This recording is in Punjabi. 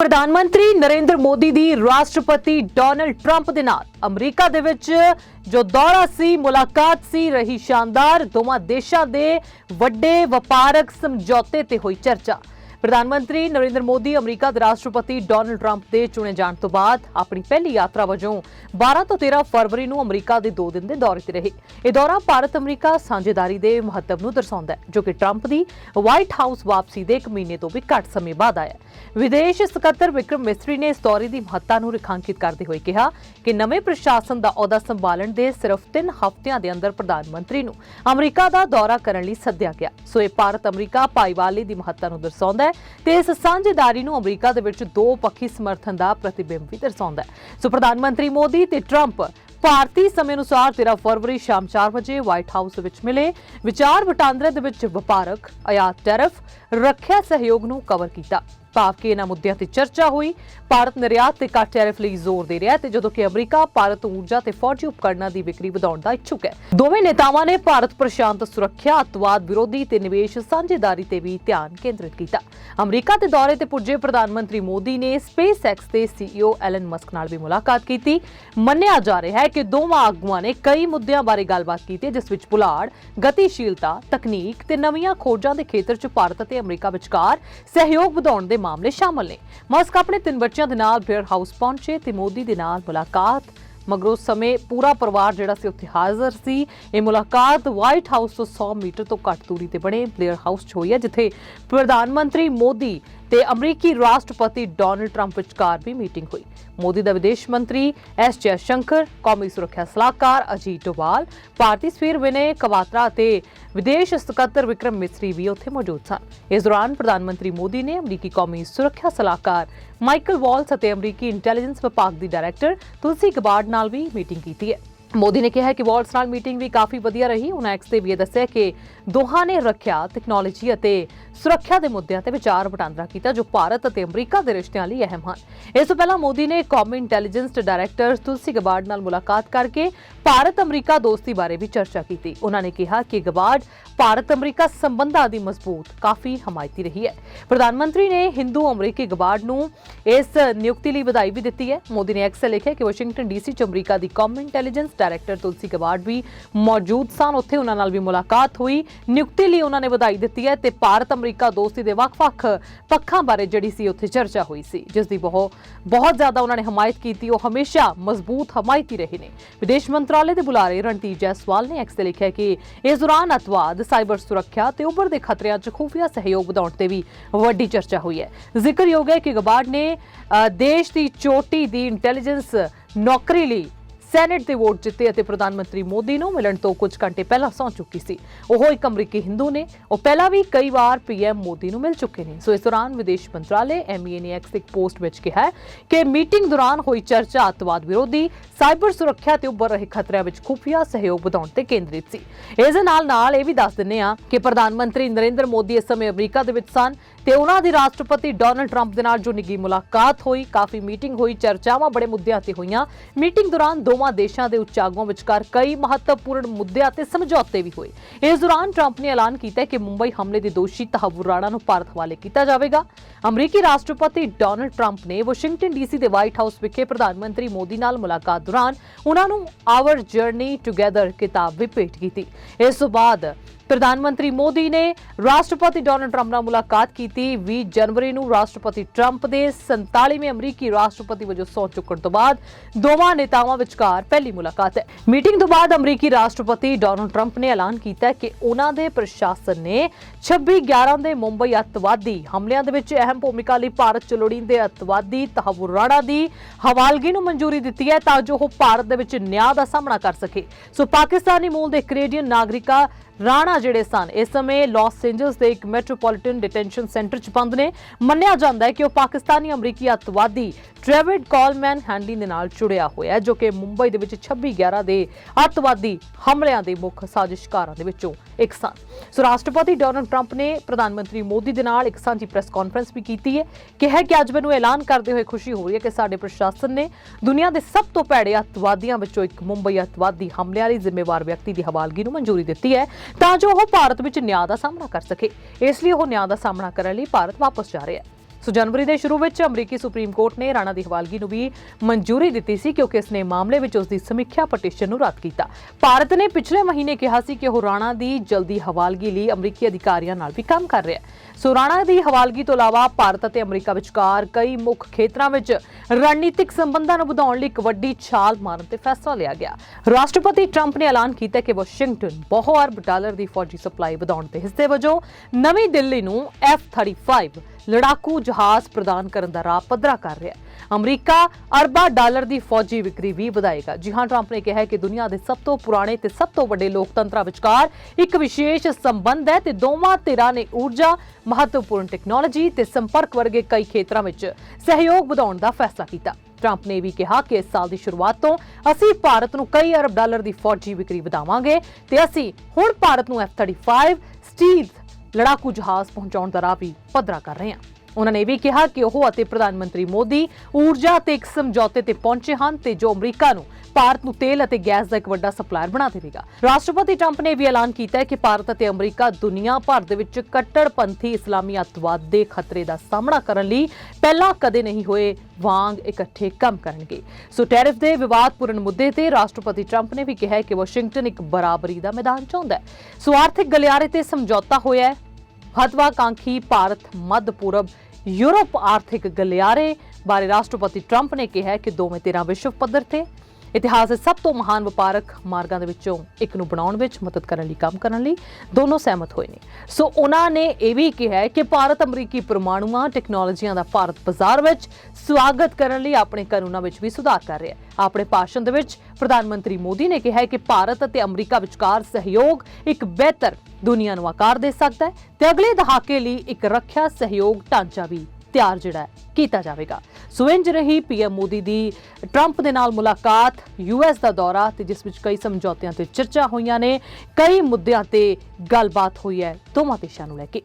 ਪ੍ਰਧਾਨ ਮੰਤਰੀ ਨਰਿੰਦਰ ਮੋਦੀ ਦੀ ਰਾਸ਼ਟਰਪਤੀ ਡੋਨਲਡ ਟਰੰਪ ਦੇ ਨਾਲ ਅਮਰੀਕਾ ਦੇ ਵਿੱਚ ਜੋ ਦੌਰਾ ਸੀ, ਮੁਲਾਕਾਤ ਸੀ, ਰਹੀ ਸ਼ਾਨਦਾਰ ਦੋਵਾਂ ਦੇਸ਼ਾਂ ਦੇ ਵੱਡੇ ਵਪਾਰਕ ਸਮਝੌਤੇ ਤੇ ਹੋਈ ਚਰਚਾ। ਪ੍ਰਧਾਨ ਮੰਤਰੀ ਨਰਿੰਦਰ ਮੋਦੀ ਅਮਰੀਕਾ ਦੇ ਰਾਸ਼ਟਰਪਤੀ ਡੋਨਲਡ ਟਰੰਪ ਦੇ ਚੁਣੇ ਜਾਣ ਤੋਂ ਬਾਅਦ ਆਪਣੀ ਪਹਿਲੀ ਯਾਤਰਾ ਵਜੋਂ 12 ਤੋਂ 13 ਫਰਵਰੀ ਨੂੰ ਅਮਰੀਕਾ ਦੇ 2 ਦਿਨ ਦੇ ਦੌਰੇ ਤੇ ਰਹੇ। ਇਹ ਦੌਰਾ ਭਾਰਤ ਅਮਰੀਕਾ ਸਾਂਝੇਦਾਰੀ ਦੇ ਮਹੱਤਵ ਨੂੰ ਦਰਸਾਉਂਦਾ ਹੈ, ਜੋ ਕਿ ਟਰੰਪ ਦੀ ਵਾਈਟ ਹਾਊਸ ਵਾਪਸੀ ਦੇ ਇੱਕ ਮਹੀਨੇ ਤੋਂ ਵੀ ਘੱਟ ਸਮੇਂ ਬਾਅਦ ਆਇਆ ਵਿਦੇਸ਼ ਸਕੱਤਰ ਵਿਕਰਮ ਮਿਸਤਰੀ ਨੇ ਇਸ ਦੌਰੇ ਦੀ ਮਹੱਤਤਾ ਨੂੰ ਰੇਖਾਂਕਿਤ ਕਰਦੇ ਹੋਏ ਕਿਹਾ ਕਿ ਨਵੇਂ ਪ੍ਰਸ਼ਾਸਨ ਦਾ ਅਹੁਦਾ ਸੰਭਾਲਣ ਦੇ ਸਿਰਫ 3 ਹਫ਼ਤਿਆਂ ਦੇ ਅੰਦਰ ਪ੍ਰਧਾਨ ਮੰਤਰੀ ਨੂੰ ਅਮਰੀਕਾ ਦਾ ਦੌਰਾ ਕਰਨ ਲਈ ਸੱਦਿਆ ਗਿਆ। ਸੋ ਇਹ ਭਾਰਤ ਅਮਰੀਕਾ ਭਾਈਵਾਲੀ ਦੀ ਮਹੱਤਤਾ ਨੂੰ ਦਰਸਾਉਂਦਾ ਹੈ ਤੇ ਇਸ ਸਾਂਝੇਦਾਰੀ ਨੂੰ ਅਮਰੀਕਾ ਦੇ ਵਿੱਚ ਦੋ ਪੱਖੀ ਸਮਰਥਨ ਦਾ ਪ੍ਰਤੀਬਿੰਬ ਵੀ ਦਰਸਾਉਂਦਾ ਹੈ। ਸੋ ਪ੍ਰਧਾਨ ਮੰਤਰੀ ਮੋਦੀ ਤੇ ਟਰੰਪ ਭਾਰਤੀ ਸਮੇਂ ਅਨੁਸਾਰ 13 ਫਰਵਰੀ ਸ਼ਾਮ 4 ਵਜੇ ਵਾਈਟ ਹਾਊਸ ਵਿੱਚ ਮਿਲੇ। ਵਿਚਾਰ ਵਟਾਂਦਰੇ ਦੇ ਵਿੱਚ ਵਪਾਰਕ, ਆਯਾਤ ਟੈਰਫ, ਰੱਖਿਆ ਸਹਿਯੋਗ ਨੂੰ ਕਵਰ ਕੀਤਾ। ਭਾਵ ਕਿ ਇਹਨਾਂ ਮੁੱਦਿਆਂ ਤੇ ਚਰਚਾ ਹੋਈ। ਭਾਰਤ ਨਿਰਯਾਤ ਤੇ ਘੱਟ ਟੈਰਿਫ ਲਈ ਜ਼ੋਰ ਦੇ ਰਿਹਾ ਹੈ ਤੇ ਜਦੋਂ ਕਿ ਅਮਰੀਕਾ ਭਾਰਤ ਊਰਜਾ ਤੇ ਫੌਜੀ ਉਪਕਰਨਾਂ ਦੀ ਵਿਕਰੀ ਵਧਾਉਣ ਦਾ ਇੱਛੁਕ ਹੈ। ਦੋਵੇਂ ਨੇਤਾਵਾਂ ਨੇ ਭਾਰਤ ਪ੍ਰਸ਼ਾਂਤ ਸੁਰੱਖਿਆ, ਅੱਤਵਾਦ ਵਿਰੋਧੀ ਤੇ ਨਿਵੇਸ਼ ਸਾਂਝੇਦਾਰੀ ਤੇ ਵੀ ਧਿਆਨ ਕੇਂਦਰਿਤ ਕੀਤਾ। ਅਮਰੀਕਾ ਦੇ ਦੌਰੇ ਤੇ ਪੁੱਜੇ ਪ੍ਰਧਾਨ ਮੰਤਰੀ ਮੋਦੀ ਨੇ ਸਪੇਸ ਐਕਸ ਦੇ ਸੀਈਓ ਐਲਨ ਮਸਕ ਨਾਲ ਵੀ ਮੁਲਾਕਾਤ ਕੀਤੀ। ਮੰਨਿਆ ਜਾ ਰਿਹਾ ਹੈ ਕਿ ਦੋਵਾਂ ਆਗੂਆਂ ਨੇ ਕਈ ਮੁੱਦਿਆਂ ਬਾਰੇ ਗੱਲਬਾਤ ਕੀਤੀ, ਜਿਸ ਵਿੱਚ ਪੁਲਾੜ, ਗਤੀਸ਼ੀਲਤਾ, ਤਕਨੀਕ ਤੇ ਨਵੀਆਂ ਖੋਜਾਂ ਦੇ ਖੇਤਰ 'ਚ ਭਾਰਤ ਅਤੇ ਅਮਰੀਕਾ ਵਿਚਕਾਰ ਸਹਿਯੋਗ ਵਧਾਉਣ ਦੇ ਮਾਮਲੇ ਸ਼ਾਮਲ ਨੇ। ਮਸਕ ਆਪਣੇ ਤਿੰਨ ਬੱਚਿਆਂ ਦੇ ਨਾਲ ਬੇਅਰ ਹਾਊਸ ਪਹੁੰਚੇ ਤੇ ਮੋਦੀ ਦੇ ਨਾਲ ਮੁਲਾਕਾਤ। ਮਗਰੋਂ ਸਮੇਂ ਪੂਰਾ ਪਰਿਵਾਰ ਜਿਹੜਾ ਸੀ ਉੱਥੇ ਹਾਜ਼ਰ ਸੀ। ਇਹ ਮੁਲਾਕਾਤ ਵਾਈਟ ਹਾਊਸ ਤੋਂ 100 ਮੀਟਰ ਤੋਂ ਘੱਟ ਦੂਰੀ ਤੇ ਬਣੇ ਬਲੇਅਰ ਹਾਊਸ 'ਚ ਹੋਈ ਹੈ, ਜਿੱਥੇ ਪ੍ਰਧਾਨ ਮੰਤਰੀ ਮੋਦੀ ਤੇ ਅਮਰੀਕੀ ਰਾਸ਼ਟਰਪਤੀ ਡੋਨਲਡ ਟਰੰਪ ਵਿਚਕਾਰ ਵੀ ਮੀਟਿੰਗ ਹੋਈ। ਮੋਦੀ ਦਾ ਵਿਦੇਸ਼ ਮੰਤਰੀ ਐਸ ਜੈ ਸ਼ੰਕਰ ਕੌਮੀ ਸੁਰੱਖਿਆ ਸਲਾਹਕਾਰ ਅਜੀਤ ਡੋਵਾਲ, ਭਾਰਤੀ ਸਫੀਰ ਵਿਨੇ ਕਵਾਤਰਾ ਅਤੇ ਵਿਦੇਸ਼ ਸਕੱਤਰ ਵਿਕਰਮ ਮਿਸਰੀ ਵੀ ਉੱਥੇ ਮੌਜੂਦ ਸਨ। ਇਸ ਦੌਰਾਨ ਪ੍ਰਧਾਨ ਮੰਤਰੀ ਮੋਦੀ ਨੇ ਅਮਰੀਕੀ ਕੌਮੀ ਸੁਰੱਖਿਆ ਸਲਾਹਕਾਰ ਮਾਈਕਲ ਵਾਲਸ ਅਤੇ ਅਮਰੀਕੀ ਇੰਟੈਲੀਜੈਂਸ ਵਿਭਾਗ ਦੀ ਡਾਇਰੈਕਟਰ ਤੁਲਸੀ ਗਬਾਰਡ ਨਾਲ ਵੀ ਮੀਟਿੰਗ ਕੀਤੀ ਹੈ। ਮੋਦੀ ਨੇ ਕਿਹਾ ਕਿ ਵਾਲਸ ਨਾਲ ਮੀਟਿੰਗ ਵੀ ਕਾਫੀ ਵਧੀਆ ਰਹੀ। ਉਹਨਾਂ ਐਕਸ ਤੇ ਵੀ ਇਹ ਦੱਸਿਆ ਕਿ ਦੋਹਾਂ ਨੇ ਰੱਖਿਆ ਟੈਕਨੋਲੋਜੀ ਅਤੇ ਸੁਰੱਖਿਆ ਦੇ ਮੁੱਦਿਆਂ ਤੇ ਵਿਚਾਰ ਵਟਾਂਦਰਾ ਕੀਤਾ, ਜੋ ਭਾਰਤ ਅਤੇ ਅਮਰੀਕਾ ਦੇ ਰਿਸ਼ਤਿਆਂ ਲਈ ਅਹਿਮ ਹਨ। ਇਸ ਤੋਂ ਪਹਿਲਾਂ ਮੋਦੀ ਨੇ ਕੌਮੀ ਇੰਟੈਲੀਜੈਂਸ ਡਾਇਰੈਕਟਰ ਤੁਲਸੀ ਗਬਾਰਡ ਨਾਲ ਮੁਲਾਕਾਤ ਕਰਕੇ ਭਾਰਤ ਅਮਰੀਕਾ ਦੋਸਤੀ ਬਾਰੇ ਵੀ ਚਰਚਾ ਕੀਤੀ। ਉਹਨਾਂ ਨੇ ਕਿਹਾ ਕਿ ਗਬਾਰਡ ਭਾਰਤ ਅਮਰੀਕਾ ਸੰਬੰਧਾਂ ਦੀ ਮਜ਼ਬੂਤ, ਕਾਫੀ ਹਮਾਇਤੀ ਰਹੀ ਹੈ। ਪ੍ਰਧਾਨ ਮੰਤਰੀ ਨੇ ਹਿੰਦੂ ਅਮਰੀਕੀ ਗਬਾਰਡ ਨੂੰ ਇਸ ਨਿਯੁਕਤੀ ਲਈ ਵਧਾਈ ਵੀ ਦਿੱਤੀ ਹੈ। ਮੋਦੀ ਨੇ ਐਕਸ ਲਿਖਿਆ ਕਿ ਵਾਸ਼ਿੰਗਟਨ ਡੀਸੀ ਚ ਅਮਰੀਕਾ ਦੀ ਕੌਮੀ ਇੰਟੈਲੀਜੈਂਸ ਡਾਇਰੈਕਟਰ ਤੁਲਸੀ ਗਵਾੜ ਵੀ ਮੌਜੂਦ ਸਨ। ਉੱਥੇ ਉਹਨਾਂ ਨਾਲ ਵੀ ਮੁਲਾਕਾਤ ਹੋਈ। ਨਿਯੁਕਤੀ ਲਈ ਉਹਨਾਂ ਨੇ ਵਧਾਈ ਦਿੱਤੀ ਹੈ ਤੇ ਭਾਰਤ, ਅਮਰੀਕਾ ਦੋਸਤੀ ਦੇ ਵੱਖ-ਵੱਖ ਪੱਖਾਂ ਬਾਰੇ ਜਿਹੜੀ ਸੀ ਉੱਥੇ ਚਰਚਾ ਹੋਈ ਸੀ, ਜਿਸ ਦੀ ਬਹੁਤ ਬਹੁਤ ਜ਼ਿਆਦਾ ਉਹਨਾਂ ਨੇ ਹਮਾਇਤ ਕੀਤੀ। ਉਹ ਹਮੇਸ਼ਾ ਮਜ਼ਬੂਤ, ਹਮਾਇਤੀ ਰਹੇ ਨੇ। ਵਿਦੇਸ਼ ਮੰਤਰਾਲੇ ਦੇ ਬੁਲਾਰੇ ਰਣਦੀਪ ਜੈਸਵਾਲ ਨੇ ਐਕਸ ਤੇ ਲਿਖਿਆ ਕਿ ਇਸ ਦੌਰਾਨ ਅਤਵਾਦ, ਸਾਈਬਰ ਸੁਰੱਖਿਆ ਤੇ ਉੱਭਰਦੇ ਖਤਰਿਆਂ 'ਚ ਖੂਫੀਆ ਸਹਿਯੋਗ ਵਧਾਉਣ ਤੇ ਵੀ ਵੱਡੀ ਚਰਚਾ ਹੋਈ ਹੈ। ਜ਼ਿਕਰਯੋਗ ਹੈ ਕਿ ਗਬਾਰਡ ਨੇ ਦੇਸ਼ ਦੀ ਚੋਟੀ ਦੀ ਇੰਟੈਲੀਜੈਂਸ ਨੌਕਰੀ ਲਈ ਸੈਨੇਟ ਦੇ ਵੋਟ ਜਿੱਤੇ ਅਤੇ ਪ੍ਰਧਾਨ ਮੰਤਰੀ ਮੋਦੀ ਨੂੰ ਮਿਲਣ ਤੋਂ ਕੁਝ ਘੰਟੇ ਪਹਿਲਾਂ ਸੌਂ ਚੁੱਕੀ ਸੀ। ਉਹ ਇੱਕ ਅਮਰੀਕੀ ਹਿੰਦੂ ਨੇ। ਉਹ ਪਹਿਲਾਂ ਵੀ ਕਈ ਵਾਰ ਪੀਐਮ ਮੋਦੀ ਨੂੰ ਮਿਲ ਚੁੱਕੇ ਨੇ। ਸੋ ਇਸ ਦੌਰਾਨ ਵਿਦੇਸ਼ ਮੰਤਰਾਲੇ ਐਮਈਏ ਨੇ ਐਕਸ ਇੱਕ ਪੋਸਟ ਵਿੱਚ ਕਿਹਾ ਕਿ ਮੀਟਿੰਗ ਦੌਰਾਨ ਹੋਈ ਚਰਚਾ ਅੱਤਵਾਦ ਵਿਰੋਧੀ, ਸਾਈਬਰ ਸੁਰੱਖਿਆ ਤੇ ਉੱਭਰ ਰਹੇ ਖਤਰਿਆਂ ਵਿੱਚ ਖੁਫੀਆ ਸਹਿਯੋਗ ਵਧਾਉਣ ਤੇ ਕੇਂਦਰਿਤ ਸੀ। ਇਸ ਦੇ ਨਾਲ ਨਾਲ ਇਹ ਵੀ ਦੱਸ ਦਿੰਨੇ ਆ ਕਿ ਪ੍ਰਧਾਨ ਮੰਤਰੀ ਨਰਿੰਦਰ ਮੋਦੀ ਇਸ ਸਮੇਂ ਅਮਰੀਕਾ ਦੇ ਵਿੱਚ ਸਨ। ਤੇ ਉਹਨਾਂ ਦੀ ਰਾਸ਼ਟਰਪਤੀ ਡੋਨਲਡ ਟਰੰਪ ਦੇ ਨਾਲ ਜੋ ਨਿੱਘੀ ਮੁਲਾਕਾਤ ਹੋਈ, ਕਾਫੀ ਮੀਟਿੰਗ ਹੋਈ, ਚਰਚਾਵਾਂ ਬੜੇ ਮੁੱਦਿਆਂ ਤੇ ਹੋਈਆਂ। ਮੀਟਿੰਗ ਦੌਰਾਨ ਦੋਵਾਂ ਦੇਸ਼ਾਂ ਦੇ ਉੱਚ ਆਗੂਆਂ ਵਿਚਕਾਰ ਕਈ ਮਹੱਤਵਪੂਰਨ ਮੁੱਦਿਆਂ ਤੇ ਸਮਝੌਤੇ ਵੀ ਹੋਏ। ਇਸ ਦੌਰਾਨ ਟਰੰਪ ਨੇ ਐਲਾਨ ਕੀਤਾ ਕਿ ਮੁੰਬਈ ਹਮਲੇ ਦੇ ਦੋਸ਼ੀ ਤਹਵੁਰ ਰਾਣਾ ਨੂੰ ਭਾਰਤ ਹਵਾਲੇ ਕੀਤਾ ਜਾਵੇਗਾ। ਅਮਰੀਕੀ ਰਾਸ਼ਟਰਪਤੀ ਡੋਨਲਡ ਟਰੰਪ ਨੇ ਵਾਸ਼ਿੰਗਟਨ ਡੀਸੀ ਦੇ ਵਾਈਟ ਹਾਊਸ ਵਿਖੇ ਪ੍ਰਧਾਨ ਮੰਤਰੀ ਮੋਦੀ ਨਾਲ ਮੁਲਾਕਾਤ ਦੌਰਾਨ ਉਹਨਾਂ ਨੂੰ ਆਵਰ ਜਰਨੀ ਟੁਗੇਦਰ ਕਿਤਾਬ ਵੀ ਭੇਟ ਕੀਤੀ। ਇਸ ਤੋਂ ਬਾਅਦ ਪ੍ਰਧਾਨ ਮੰਤਰੀ ਮੋਦੀ ਨੇ ਰਾਸ਼ਟਰਪਤੀ ਡੋਨਲਡ ਟਰੰਪ ਨਾਲ ਮੁਲਾਕਾਤ ਕੀਤੀ। 20 ਜਨਵਰੀ ਨੂੰ ਰਾਸ਼ਟਰਪਤੀ ਟਰੰਪ ਦੇ 47ਵੇਂ ਅਮਰੀਕੀ ਰਾਸ਼ਟਰਪਤੀ ਵਜੋਂ ਸਹੁੰ ਚੁੱਕਣ ਤੋਂ ਬਾਅਦ ਦੋਵਾਂ ਨੇਤਾਵਾਂ ਵਿਚਕਾਰ ਪਹਿਲੀ ਮੁਲਾਕਾਤ ਹੈ। ਮੀਟਿੰਗ ਤੋਂ ਬਾਅਦ ਅਮਰੀਕੀ ਰਾਸ਼ਟਰਪਤੀ ਡੋਨਲਡ ਟਰੰਪ ਨੇ ਐਲਾਨ ਕੀਤਾ ਕਿ ਉਹਨਾਂ ਦੇ ਪ੍ਰਸ਼ਾਸਨ ਨੇ 26/11 ਦੇ ਮੁੰਬਈ ਅੱਤਵਾਦੀ ਹਮਲਿਆਂ ਦੇ ਵਿੱਚ ਅਹਿਮ ਭੂਮਿਕਾ ਲਈ ਭਾਰਤ ਚ ਲੋੜੀਂਦੇ ਅੱਤਵਾਦੀ ਤਹਵੁਰ ਰਾਣਾ ਦੀ ਹਵਾਲਗੀ ਨੂੰ ਮਨਜ਼ੂਰੀ ਦਿੱਤੀ ਹੈ ਤਾਂ ਜੋ ਉਹ ਭਾਰਤ ਦੇ ਵਿੱਚ ਨਿਆਂ ਦਾ ਸਾਹਮਣਾ ਕਰ ਸਕੇ। ਸੋ ਪਾਕਿਸਤਾਨੀ ਮੂਲ ਦੇ ਕੈਨੇਡੀਅਨ ਨਾਗਰਿਕਾਂ ਰਾਣਾ ਜਿਹੜੇ ਸਨ, ਇਸ ਸਮੇਂ ਲਾਸ ਏਂਜਲਸ ਦੇ ਇੱਕ ਮੈਟਰੋਪੋਲੀਟਨ ਡਿਟੈਂਸ਼ਨ ਸੈਂਟਰ 'ਚ ਬੰਦ ਨੇ। ਮੰਨਿਆ ਜਾਂਦਾ ਹੈ ਕਿ ਉਹ ਪਾਕਿਸਤਾਨੀ ਅਮਰੀਕੀ ਅੱਤਵਾਦੀ ਟ੍ਰੇਵਿਡ ਕਾਲਮੈਨ ਹੈਂਡੀ ਦੇ ਨਾਲ ਜੁੜਿਆ ਹੋਇਆ ਹੈ, ਜੋ ਕਿ ਮੁੰਬਈ ਦੇ ਵਿੱਚ 26/11 ਦੇ ਅੱਤਵਾਦੀ ਹਮਲਿਆਂ ਦੇ ਮੁੱਖ ਸਾਜ਼ਿਸ਼ਕਾਰਾਂ ਦੇ ਵਿੱਚੋਂ ਇੱਕ ਸਨ। ਸੋ ਰਾਸ਼ਟਰਪਤੀ ਡੋਨਲਡ ਟਰੰਪ ਨੇ ਪ੍ਰਧਾਨ ਮੰਤਰੀ ਮੋਦੀ ਦੇ ਨਾਲ ਇੱਕ ਸਾਂਝੀ ਪ੍ਰੈਸ ਕਾਨਫਰੰਸ ਵੀ ਕੀਤੀ ਹੈ। ਕਿਹਾ ਕਿ ਅੱਜ ਮੈਨੂੰ ਐਲਾਨ ਕਰਦੇ ਹੋਏ ਖੁਸ਼ੀ ਹੋ ਰਹੀ ਹੈ ਕਿ ਸਾਡੇ ਪ੍ਰਸ਼ਾਸਨ ਨੇ ਦੁਨੀਆ ਦੇ ਸਭ ਤੋਂ ਭੈੜੇ ਅੱਤਵਾਦੀਆਂ ਵਿੱਚੋਂ ਇੱਕ ਮੁੰਬਈ ਅੱਤਵਾਦੀ ਹਮਲਿਆਂ ਲਈ ਜ਼ਿੰਮੇਵਾਰ ਵਿਅਕਤੀ ਦੀ ਹਵਾਲਗੀ ਨੂੰ ਮਨਜ਼ੂਰੀ ਦਿੱਤੀ ਹੈ, ਤਾਂ ਜੋ ਉਹ ਭਾਰਤ ਵਿੱਚ ਨਿਆਂ ਦਾ ਸਾਹਮਣਾ ਕਰ ਸਕੇ। ਇਸ ਲਈ ਉਹ ਨਿਆਂ ਦਾ ਸਾਹਮਣਾ ਕਰਨ ਲਈ ਭਾਰਤ ਵਾਪਸ ਜਾ ਰਿਹਾ ਹੈ। ਸੋ ਜਨਵਰੀ ਦੇ ਸ਼ੁਰੂ ਵਿੱਚ ਅਮਰੀਕੀ ਸੁਪਰੀਮ ਕੋਰਟ ਨੇ ਰਾਣਾ ਦੀ ਹਵਾਲਗੀ ਨੂੰ ਵੀ ਮਨਜ਼ੂਰੀ ਦਿੱਤੀ ਸੀ ਕਿਉਂਕਿ ਇਸ ਨੇ ਮਾਮਲੇ ਵਿੱਚ ਉਸ ਦੀ ਸਮੀਖਿਆ ਪਟੀਸ਼ਨ ਨੂੰ ਰੱਦ ਕੀਤਾ। ਭਾਰਤ ਨੇ ਪਿਛਲੇ ਮਹੀਨੇ ਕਿਹਾ ਸੀ ਕਿ ਉਹ ਰਾਣਾ ਦੀ ਜਲਦੀ ਹਵਾਲਗੀ ਲਈ ਅਮਰੀਕੀ ਅਧਿਕਾਰੀਆਂ ਨਾਲ ਵੀ ਕੰਮ ਕਰ ਰਿਹਾ ਹੈ। ਸੋ ਰਾਣਾ ਦੀ ਹਵਾਲਗੀ ਤੋਂ ਇਲਾਵਾ ਭਾਰਤ ਅਤੇ ਅਮਰੀਕਾ ਵਿਚਕਾਰ ਕਈ ਮੁੱਖ ਖੇਤਰਾਂ ਵਿੱਚ ਰਣਨੀਤਿਕ ਸੰਬੰਧਾਂ ਨੂੰ ਵਧਾਉਣ ਲਈ ਇੱਕ ਵੱਡੀ ਛਾਲ ਮਾਰਨ ਤੇ ਫੈਸਲਾ ਲਿਆ ਗਿਆ। ਰਾਸ਼ਟਰਪਤੀ ਟਰੰਪ ਨੇ ਐਲਾਨ ਕੀਤਾ ਕਿ ਵਾਸ਼ਿੰਗਟਨ ਬਹੁ ਅਰਬ ਡਾਲਰ ਦੀ ਫੌਜੀ ਸਪਲਾਈ ਵਧਾਉਣ ਦੇ ਹਿੱਸੇ ਵਜੋਂ ਨਵੀਂ ਦਿੱਲੀ ਨੂੰ F-35 ਲੜਾਕੂ ਜਹਾਜ਼ ਪ੍ਰਦਾਨ ਕਰਨ ਦਾ ਰਾਹ ਪੱਧਰਾ ਕਰ ਰਿਹਾ ਹੈ। ਅਮਰੀਕਾ ਅਰਬਾਂ ਡਾਲਰ ਦੀ ਫੌਜੀ ਵਿਕਰੀ ਵੀ ਵਧਾਏਗਾ। ਜੀ ਹਾਂ, ਟਰੰਪ ਨੇ ਕਿਹਾ ਹੈ ਕਿ ਦੁਨੀਆ ਦੇ ਸਭ ਤੋਂ ਪੁਰਾਣੇ ਤੇ ਸਭ ਤੋਂ ਵੱਡੇ ਲੋਕਤੰਤਰਾਂ ਵਿਚਕਾਰ ਇੱਕ ਵਿਸ਼ੇਸ਼ ਸੰਬੰਧ ਹੈ ਤੇ ਦੋਵਾਂ ਧਿਰਾਂ ਨੇ ਊਰਜਾ, ਮਹੱਤਵਪੂਰਨ ਟੈਕਨੋਲੋਜੀ ਤੇ ਸੰਪਰਕ ਵਰਗੇ ਕਈ ਖੇਤਰਾਂ ਵਿੱਚ ਸਹਿਯੋਗ ਵਧਾਉਣ ਦਾ ਫੈਸਲਾ ਕੀਤਾ। ਟਰੰਪ ਨੇ ਇਹ ਵੀ ਕਿਹਾ ਕਿ ਇਸ ਸਾਲ ਦੀ ਸ਼ੁਰੂਆਤ ਤੋਂ ਅਸੀਂ ਭਾਰਤ ਨੂੰ ਕਈ ਅਰਬ ਡਾਲਰ ਦੀ ਫੌਜੀ ਵਿਕਰੀ ਵਧਾਵਾਂਗੇ ਤੇ ਅਸੀਂ ਹੁਣ ਭਾਰਤ ਨੂੰ F-35, ਸਟੀਲ ਲੜਾਕੂ ਜਹਾਜ਼ ਪਹੁੰਚਾਉਣ ਦਾ ਰਾਹ ਵੀ ਪੱਧਰਾ ਕਰ ਰਹੇ ਹਾਂ। ਉਹਨਾਂ ਨੇ ਇਹ ਵੀ ਕਿਹਾ ਕਿ ਉਹ ਅਤੇ ਪ੍ਰਧਾਨ ਮੰਤਰੀ ਮੋਦੀ ਊਰਜਾ ਤੇ ਇੱਕ ਸਮਝੌਤੇ ਤੇ ਪਹੁੰਚੇ ਹਨ ਤੇ ਜੋ ਅਮਰੀਕਾ ਨੂੰ ਭਾਰਤ ਨੂੰ ਤੇਲ ਅਤੇ ਗੈਸ ਦਾ ਇੱਕ ਵੱਡਾ ਸਪਲਾਇਰ ਬਣਾ ਦੇਵੇਗਾ। ਰਾਸ਼ਟਰਪਤੀ ਟਰੰਪ ਨੇ ਵੀ ਐਲਾਨ ਕੀਤਾ ਹੈ ਕਿ ਭਾਰਤ ਅਤੇ ਅਮਰੀਕਾ ਦੁਨੀਆ ਭਰ ਦੇ ਵਿੱਚ ਕੱਟੜਪੰਥੀ ਇਸਲਾਮੀ ਅੱਤਵਾਦ ਦੇ ਖਤਰੇ ਦਾ ਸਾਹਮਣਾ ਕਰਨ ਲਈ ਪਹਿਲਾਂ ਕਦੇ ਨਹੀਂ ਹੋਏ ਵਾਂਗ ਇਕੱਠੇ ਕੰਮ ਕਰਨਗੇ। ਸੋ ਟੈਰਿਫ ਦੇ ਵਿਵਾਦਪੂਰਨ ਮੁੱਦੇ ਤੇ ਰਾਸ਼ਟਰਪਤੀ ਟਰੰਪ ਨੇ ਵੀ ਕਿਹਾ ਕਿ ਵਾਸ਼ਿੰਗਟਨ ਇੱਕ ਬਰਾਬਰੀ ਦਾ ਮੈਦਾਨ ਚਾਹੁੰਦਾ ਹੈ। ਸੋ ਆਰਥਿਕ ਗਲਿਆਰੇ ਤੇ ਸਮਝੌਤਾ ਹੋਇਆ ਹੈ। ਕਾਂਖੀ, ਭਾਰਤ, ਮੱਧ ਪੂਰਬ ਯੂਰਪ ਆਰਥਿਕ ਗਲਿਆਰੇ ਬਾਰੇ ਰਾਸ਼ਟਰਪਤੀ ਟਰੰਪ ਨੇ ਕਿਹਾ ਕਿ ਦੋਵੇਂ ਧਿਰਾਂ ਵਿਸ਼ਵ ਪੱਧਰ ਤੇ ਇਤਿਹਾਸ ਦੇ ਸਭ ਤੋਂ ਮਹਾਨ ਵਪਾਰਕ ਮਾਰਗਾਂ ਦੇ ਵਿੱਚੋਂ ਇੱਕ ਨੂੰ ਬਣਾਉਣ ਵਿੱਚ ਮਦਦ ਕਰਨ ਲਈ, ਕੰਮ ਕਰਨ ਲਈ ਦੋਨੋਂ ਸਹਿਮਤ ਹੋਏ ਨੇ। ਸੋ ਉਹਨਾਂ ਨੇ ਇਹ ਵੀ ਕਿਹਾ ਹੈ ਕਿ ਭਾਰਤ ਅਮਰੀਕੀ ਪਰਮਾਣੂਆਂ, ਟੈਕਨੋਲੋਜੀਆਂ ਦਾ ਭਾਰਤ ਬਾਜ਼ਾਰ ਵਿੱਚ ਸਵਾਗਤ ਕਰਨ ਲਈ ਆਪਣੇ ਕਾਨੂੰਨਾਂ ਵਿੱਚ ਵੀ ਸੁਧਾਰ ਕਰ ਰਿਹਾ ਹੈ। ਆਪਣੇ ਭਾਸ਼ਣ ਦੇ ਵਿੱਚ ਪ੍ਰਧਾਨ ਮੰਤਰੀ ਮੋਦੀ ਨੇ ਕਿਹਾ ਕਿ ਭਾਰਤ ਅਤੇ ਅਮਰੀਕਾ ਵਿਚਕਾਰ ਸਹਿਯੋਗ ਇੱਕ ਬਿਹਤਰ ਦੁਨੀਆ ਨੂੰ ਆਕਾਰ ਦੇ ਸਕਦਾ ਹੈ ਤੇ ਅਗਲੇ ਦਹਾਕੇ ਲਈ ਇੱਕ ਰੱਖਿਆ ਸਹਿਯੋਗ ਢਾਂਚਾ ਵੀ ਤਿਆਰ ਜਿਹੜਾ ਕੀਤਾ ਜਾਵੇਗਾ। ਸੋ ਇੰਜ ਰਹੀ ਪੀਐਮ ਮੋਦੀ ਦੀ ਟਰੰਪ ਦੇ ਨਾਲ ਮੁਲਾਕਾਤ ਯੂਐਸ ਦਾ ਦੌਰਾ ਤੇ ਜਿਸ ਵਿੱਚ ਕਈ ਸਮਝੌਤਿਆਂ ਤੇ ਚਰਚਾ ਹੋਈਆਂ ਨੇ, ਕਈ ਮੁੱਦਿਆਂ ਤੇ ਗੱਲਬਾਤ ਹੋਈ ਹੈ, ਦੋਵਾਂ ਦੇਸ਼ਾਂ ਨੂੰ ਲੈ ਕੇ।